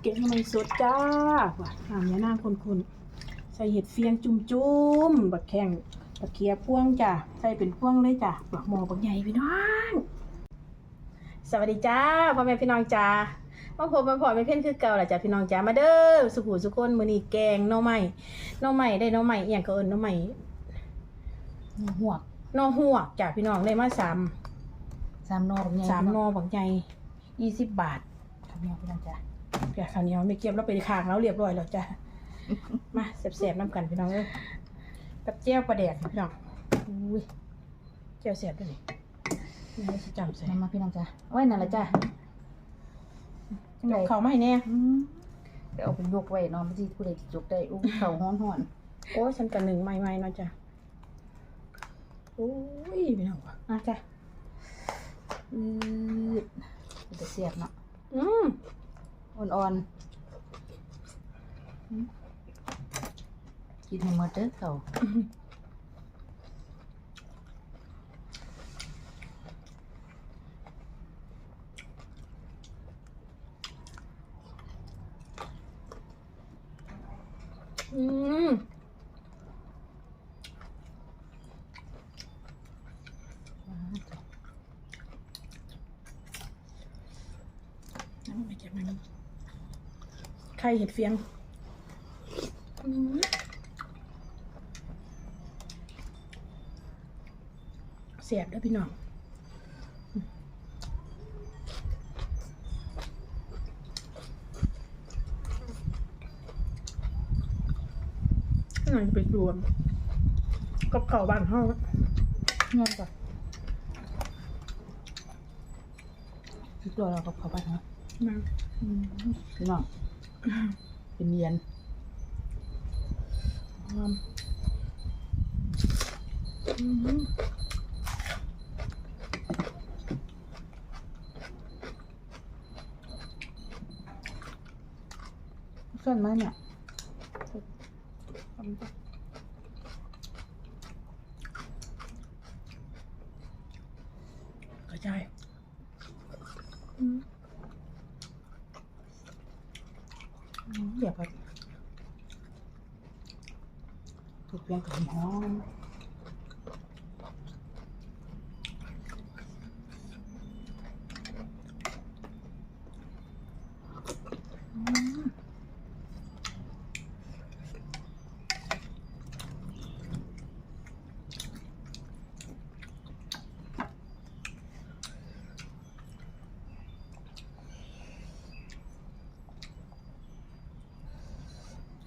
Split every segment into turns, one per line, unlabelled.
เก็บมันสดจ้าว่ะหามยานางคนๆ ใส่เห็ดเฟียงจุ่มๆ บักแข้งบักเคียพ่วงจ้ะ ใส่เป็นพ่วงเลยจ้ะบักหมอบักใหญ่พี่น้อง สวัสดีจ้าพ่อแม่พี่น้องจ้ามาพบมาพอเป็นเพื่อนคือเก่าแหละจ้ะพี่น้องจ้ามาเด้อ สุขุสุคนมื้อนี้แกงหน่อไม้หน่อไม้ได้หน่อไม้อีหยังก็เอิ้นหน่อไม้
หัวก
หน่อหวกจ้ะพี่น้องได้มาสาม
สามนอกใหญ่
สามหน่อบักใหญ่ยี่สิบบาท
ทำเนี่ยพี่น้องจ้ะ
เดี๋ยวคราวนี้ไม่เก็บแล้วไปข้างแล้วเรียบร้อยแล้วจ้ะ มาแสบๆน้ำกันพี่น้องเอ้ยกับเจียวปลาแดกพี่น้องอุ้ยเจียวแสบด้วยนี่นี่สิจำใส่
นำมาพี่น้องจ้ะไว้นั่นแหละจ้ะจังได
เขาไม่แน่
อืมเดี๋ยวเอาไปยกไว้เนอนไม่ใช่ผู้ใดที่ยกได้อู้เข่าห้อนห่อน
โอ้ยฉันกันหนึ่งไม่ไม่เนาะจ้ะโอ้ยพี่น้องว่ะอะจ้ะ
ๆอืดมันจะเสียบเนาะ
อืม
อ่อนๆอืมกินให้หมดเด้อเขา
อืมน้ำไม่เก็บมัน ไข่เห็ดเฟียงอืมเสียบเด้วยพี่น้องน่าจะไปรวมกับเก่าวบ้านห้อง
เงี้ยจ้ะอีกตัวเรากับเขาไปเนาะ
มา
อืมพี่น้อง เป็นเย็นหอม
อืม
ส่วนมากเนี่ย
กระจายอืม
เดี๋ยวไป ถูกเรียงกับหอม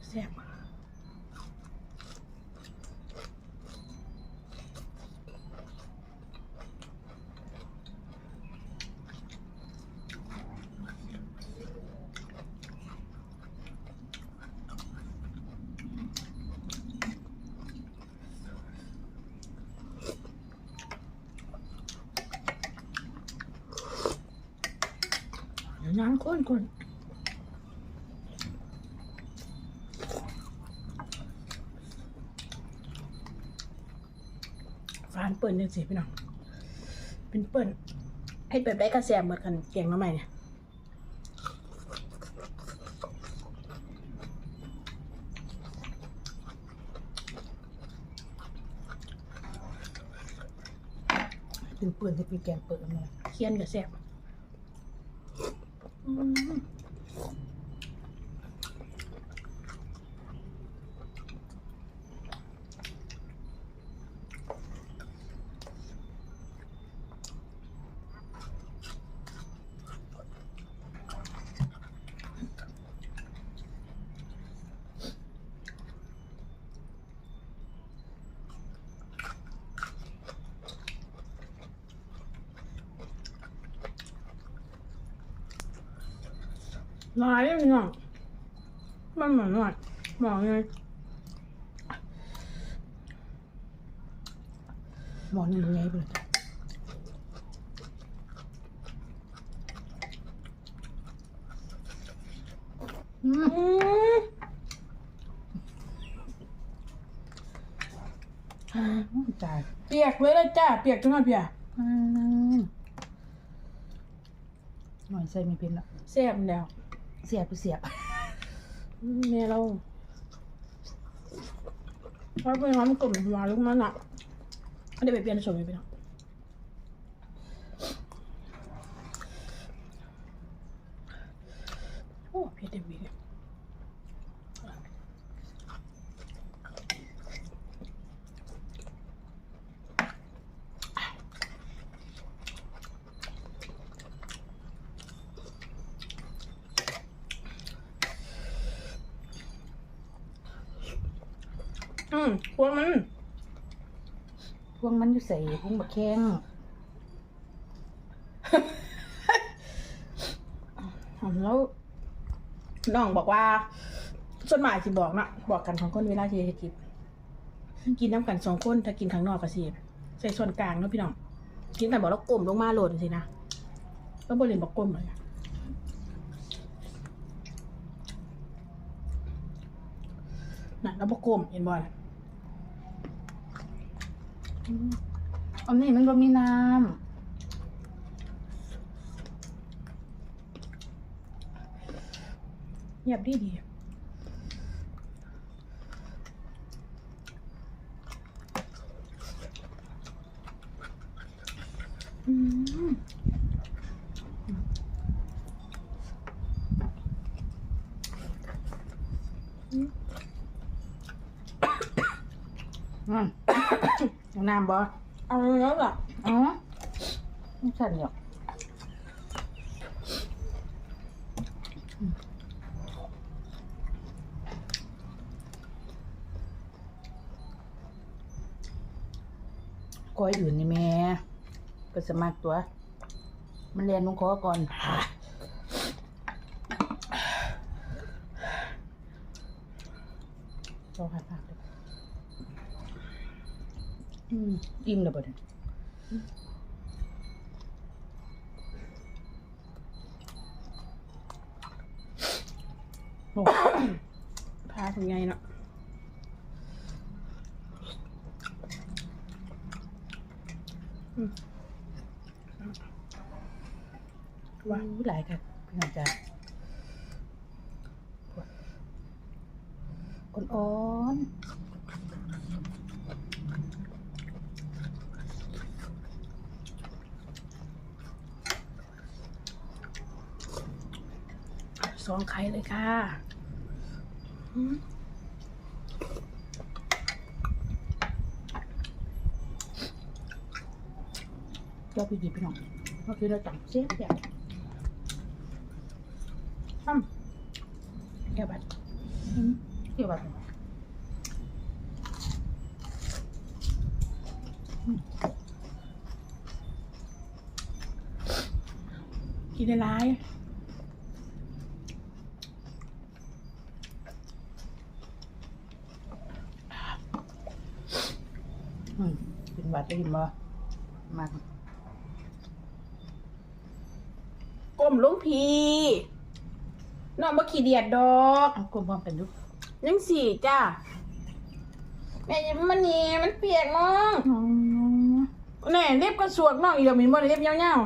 แซ่บเดี๋ยว น้ำข้นคนฟานเปิ่นจังสิพี่น้อง เป็นเปิ่นให้แบบได้กระแสเหมือนกันเก่งมาใหม่เนี่ย
เป็นเปื่อนจะเป็นแกงเปิดเลย
เคี่ยนกับแสบ อื มลายไม่มีหรอกมันเหมือนหน่อยหมองไง
หมอนยังไงไปเลยจ้ะ
อืม
อืมจ่าย
เปียกเลยเลยจ้า เปียกจังเลยเปียก
อืมหน่อยใส่ไม่เป็นละ
แซ่บแล้ว
เสียบไปเสียบ
อืมแม่เราเพราะเป็นน้ำกลมหัวลูกมันอะเดี๋ยวไปเปลี่ยนชมไปเนาะโอ้เผ็ดเต็มวีเลย อืมพวกมัน
พวงมันอยู่ใส่พุงบักแข้ง
อืมแล้วน้องบอกว่าส่วนหมายสิบอกนะบอกกันสองคนเวลาที่จะกินกินน้ำกันสองคนถ้ากินข้างนอกก็สิใส่ส่วนกลางเนาะพี่น้องกินกันบอกแล้วกลมลงมาโหล่นสินะแล้วบริเวณบอกกลมเลยอะน่ะแล้วบอกกลมเห็นบอล
อันนี้มันก็มีน้ำ
หยาบดีดีอืมำ
อืม เอา น้ำบ่
เอาแล้วล่ะ
อ๋อไม่ใช่หรอกก้อยอื่นนี่แม่ก็สมัครตัว มันเรียนลงคอก่อนเราหาผักเลย อืมอิ่มแล้วบ่เนี่ยโอ้
พาถึงไงเนาะอืม
ว้าวหลายครับพี่น้องจ้าอ่อนๆ
สองไข่เลยค่ะ
เจ้าพี่ดีพี่น้องก็คือเราจับเสียบแบบ
อ้ำแก้วบัตร
เกี่ยวกับ
กินได้ร้าย
อืมเป็นหวัด ได้ยินบ่มาก
ก้มลงพีน้องบ่ขี้เดียดดอก
เอากลมพร้อมกันดู
ยังสี่จ้าแม่อยังมันนี่มันเปียกน้อง
อ๋อ
แน่เล็บก็สวกน้องอีกเดี๋ยวมีบ่ได้เล็บยาว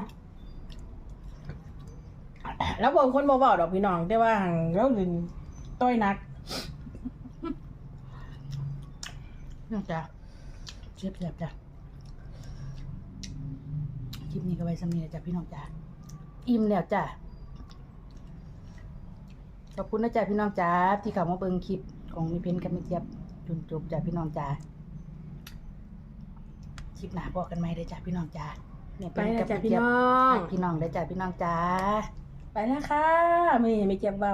ๆแล้วบอกคนบ่เบาดอกพี่น้องแต่ว่าหังแล้วลืนต้อยนัก
พี่น้องจ้าเสียบเสียบจ้ะ คลิปนี้ก็ไว้สำนีนะจ้ะพี่น้องจ้าอิ่มแล้วจ้ะขอบคุณนะจ๊ะพี่น้องจ้าที่เข้ามาเบิ่งคลิปของมีเพนกับมีเจี๊ยบจนจบจ้ะพี่น้องจ้าคลิปหน้าบอกกันไหมเด้อจ้ะพี่น้องจ้าเนี่ย
ไป
เป็น
แล้ว
กับ
จ้ะ
มี
พี่
เจี๊ยบ
น้อง
ให้พี่น้องเด้อจ้ะพี่น้องจ้า
ไปแล้วค่ะไม่ไม่เจ็บเบา